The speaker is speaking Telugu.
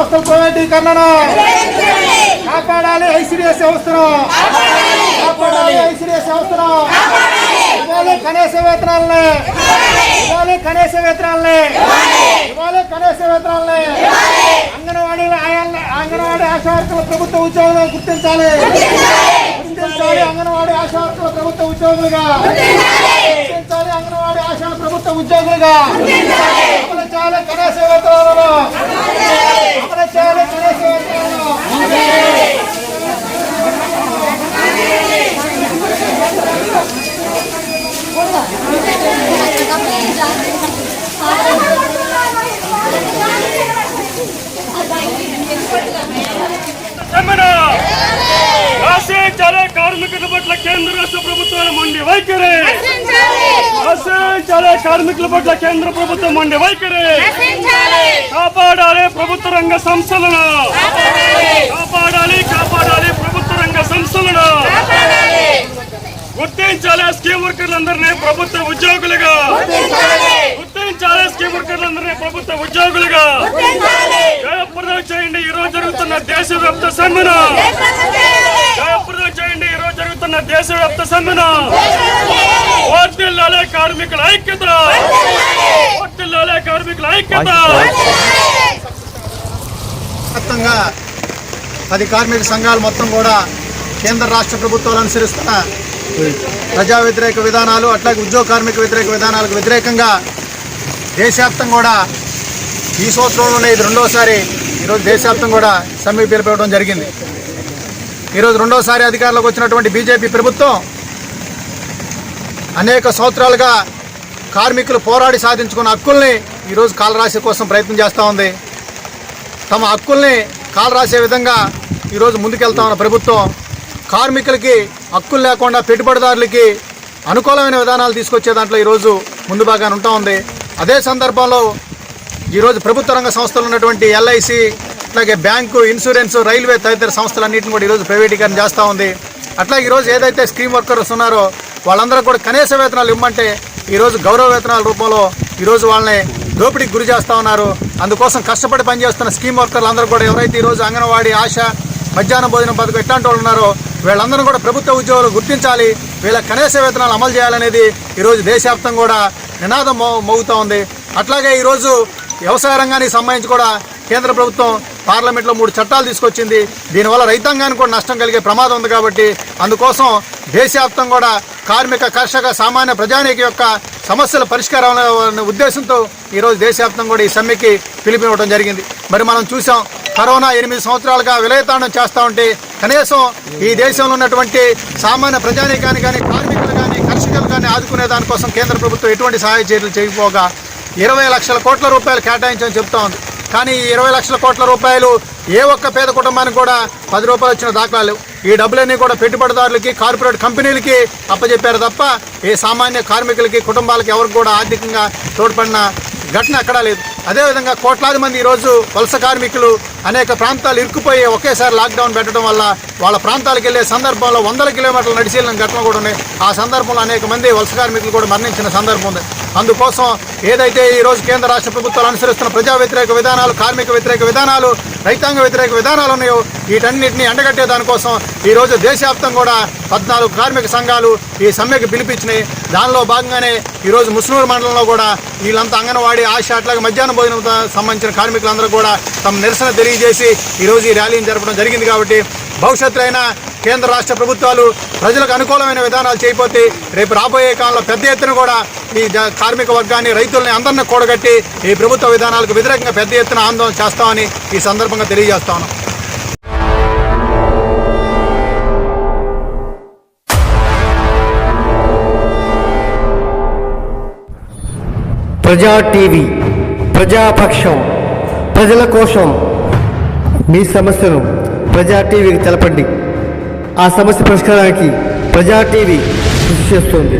సంస్థల ప్రైవేటీకరణను కాపాడాలి ఐసిడిఎస్ వ్యవస్థను. కాపాడాలి ఐసిడిఎస్ వ్యవస్థను. ఇవ్వాలి కనీస వేతనాలని. ఇవ్వాలి కనీస వేతనాలని. ఇవ్వాలి కనీస వేతనాలని. అంగన్వాడీ అంగన్వాడీ ఆశావర్కుల ప్రభుత్వ ఉద్యోగులను గుర్తించాలి. గుర్తించాలి అంగన్వాడీ ఆశావర్కుల ప్రభుత్వ ఉద్యోగులుగా. గుర్తించాలి అంగన్వాడీ ఆశా ప్రభుత్వ ఉద్యోగులుగా. చాలా కనీస వేతనాలను అమలు చేయాలి కనీస వేతనాలను సమ్మెన ఆశించాలే కార్మికుల పట్ల కేంద్ర రాష్ట్ర ప్రభుత్వాల మొండి వైఖరి! చాలా కార్మికుల పట్ల కేంద్ర ప్రభుత్వం మొండి వైఖరి! కాపాడాలి ప్రభుత్వ రంగ సంస్థలను కాపాడాలి! కాపాడాలి ప్రభుత్వ రంగ సంస్థలను గుర్తించాలి స్కీమ్ వర్కర్లందరినీ ప్రభుత్వ ఉద్యోగులుగా. గుర్తించాలి. స్కీమ్ వర్కర్లందరినీ ప్రభుత్వ ఉద్యోగులుగా. జయప్రదం చేయండి ఈ రోజు జరుగుతున్న దేశవ్యాప్త సమ్మెను. జయప్రదం చేయండి ఈ రోజు జరుగుతున్న దేశవ్యాప్త సమ్మెను. వర్తిల్లాలే కార్మికుల ఐక్యత. వర్తిల్లాలే కార్మికుల ఐక్యత. పది కార్మిక సంఘాలు మొత్తం కూడా కేంద్ర రాష్ట్ర ప్రభుత్వాలు అనుసరిస్తున్న ప్రజా వ్యతిరేక విధానాలు అట్లాగే ఉద్యోగ కార్మిక వ్యతిరేక విధానాలకు వ్యతిరేకంగా దేశవ్యాప్తం కూడా ఈ సంవత్సరంలోనే ఇది రెండోసారి ఈరోజు దేశవ్యాప్తం కూడా సమ్మె పిలిపివ్వడం జరిగింది. ఈరోజు రెండోసారి అధికారంలోకి వచ్చినటువంటి బీజేపీ ప్రభుత్వం అనేక సంవత్సరాలుగా కార్మికులు పోరాడి సాధించుకున్న హక్కుల్ని ఈరోజు కాలరాశి కోసం ప్రయత్నం చేస్తూ ఉంది. తమ హక్కుల్ని కాలు రాసే విధంగా ఈరోజు ముందుకెళ్తా ఉన్న ప్రభుత్వం కార్మికులకి హక్కులు లేకుండా పెట్టుబడిదారులకి అనుకూలమైన విధానాలు తీసుకొచ్చే దాంట్లో ఈరోజు ముందు భాగాన్ని ఉంటా ఉంది. అదే సందర్భంలో ఈరోజు ప్రభుత్వ రంగ సంస్థలు ఉన్నటువంటి ఎల్ఐసి అట్లాగే బ్యాంకు ఇన్సూరెన్స్ రైల్వే తదితర సంస్థలన్నింటిని కూడా ఈరోజు ప్రైవేటీకరణ చేస్తూ ఉంది. అట్లాగే ఈరోజు ఏదైతే స్కీమ్ వర్కర్స్ ఉన్నారో వాళ్ళందరూ కూడా కనీస వేతనాలు ఇవ్వమంటే ఈరోజు గౌరవ వేతనాల రూపంలో ఈరోజు వాళ్ళని దోపిడీకి గురి చేస్తూ ఉన్నారు. అందుకోసం కష్టపడి పనిచేస్తున్న స్కీమ్ వర్కర్లు అందరూ కూడా ఎవరైతే ఈరోజు అంగన్వాడీ ఆశ మధ్యాహ్న భోజనం పథకం ఎట్లాంటి వాళ్ళు ఉన్నారో వీళ్ళందరూ కూడా ప్రభుత్వ ఉద్యోగులు గుర్తించాలి. వీళ్ళ కనీస వేతనాలు అమలు చేయాలనేది ఈరోజు దేశవ్యాప్తం కూడా నినాదం మోగుతూ ఉంది. అట్లాగే ఈరోజు వ్యవసాయ రంగానికి సంబంధించి కూడా కేంద్ర ప్రభుత్వం పార్లమెంట్లో మూడు చట్టాలు తీసుకొచ్చింది. దీనివల్ల రైతాంగానికి కూడా నష్టం కలిగే ప్రమాదం ఉంది కాబట్టి అందుకోసం దేశవ్యాప్తం కూడా కార్మిక కర్షక సామాన్య ప్రజానీకి యొక్క సమస్యల పరిష్కారం ఉద్దేశంతో ఈరోజు దేశవ్యాప్తం కూడా ఈ సమ్మెకి పిలుపునివ్వడం జరిగింది. మరి మనం చూసాం కరోనా ఎనిమిది సంవత్సరాలుగా విలయతాండం చేస్తూ ఉంటే కనీసం ఈ దేశంలో ఉన్నటువంటి సామాన్య ప్రజానీకాన్ని కానీ కార్మికులు కానీ కర్షకులు కానీ ఆదుకునే దానికోసం కేంద్ర ప్రభుత్వం ఎటువంటి సహాయ చర్యలు చేయకపోగా ఇరవై లక్షల కోట్ల రూపాయలు కేటాయించని చెప్తా ఉంది. కానీ ఈ ఇరవై లక్షల కోట్ల రూపాయలు ఏ ఒక్క పేద కుటుంబానికి కూడా పది రూపాయలు వచ్చిన దాఖలాలు ఈ డబ్బులన్నీ కూడా పెట్టుబడిదారులకి కార్పొరేట్ కంపెనీలకి అప్పచెప్పారు తప్ప ఏ సామాన్య కార్మికులకి కుటుంబాలకి ఎవరికి కూడా ఆర్థికంగా తోడ్పడిన ఘటన ఎక్కడా లేదు. అదేవిధంగా కోట్లాది మంది ఈరోజు వలస కార్మికులు అనేక ప్రాంతాలు ఇరుక్కుపోయి ఒకేసారి లాక్డౌన్ పెట్టడం వల్ల వాళ్ళ ప్రాంతాలకు వెళ్ళే సందర్భంలో వందల కిలోమీటర్లు నడిచి ఘటన కూడా ఉన్నాయి. ఆ సందర్భంలో అనేక మంది వలస కార్మికులు కూడా మరణించిన సందర్భం ఉంది. అందుకోసం ఏదైతే ఈ రోజు కేంద్ర రాష్ట్ర ప్రభుత్వాలు అనుసరిస్తున్న ప్రజా వ్యతిరేక విధానాలు కార్మిక వ్యతిరేక విధానాలు రైతాంగ వ్యతిరేక విధానాలు ఉన్నాయో వీటన్నిటిని ఎండగట్టే దానికోసం ఈరోజు దేశవ్యాప్తం కూడా పద్నాలుగు కార్మిక సంఘాలు ఈ సమ్మెకు పిలిపించినాయి. దానిలో భాగంగానే ఈరోజు రోజు ముస్నూరు మండలంలో కూడా వీళ్ళంతా అంగన్వాడీ ఆశ అట్లాగే మధ్యాహ్న భోజనం సంబంధించిన కార్మికులందరూ కూడా తమ నిరసన తెలియజేసి ఈరోజు ఈ ర్యాలీని జరపడం జరిగింది కాబట్టి భవిష్యత్తులో అయినా కేంద్ర రాష్ట్ర ప్రభుత్వాలు ప్రజలకు అనుకూలమైన విధానాలు చేయకపోతే రేపు రాబోయే కాలంలో పెద్ద ఎత్తున కూడా ఈ కార్మిక వర్గాన్ని రైతుల్ని అందరిని కూడగట్టి ఈ ప్రభుత్వ విధానాలకు వ్యతిరేకంగా పెద్ద ఎత్తున ఆందోళన చేస్తామని ఈ సందర్భంగా తెలియజేస్తాను. ప్రజా టీవీ ప్రజాపక్షం ప్రజల కోసం మీ సమస్యను ప్రజా టీవీకి తెలపండి. ఆ సమస్య పరిష్కారానికి ప్రజా టీవీ కృషి చేస్తుంది.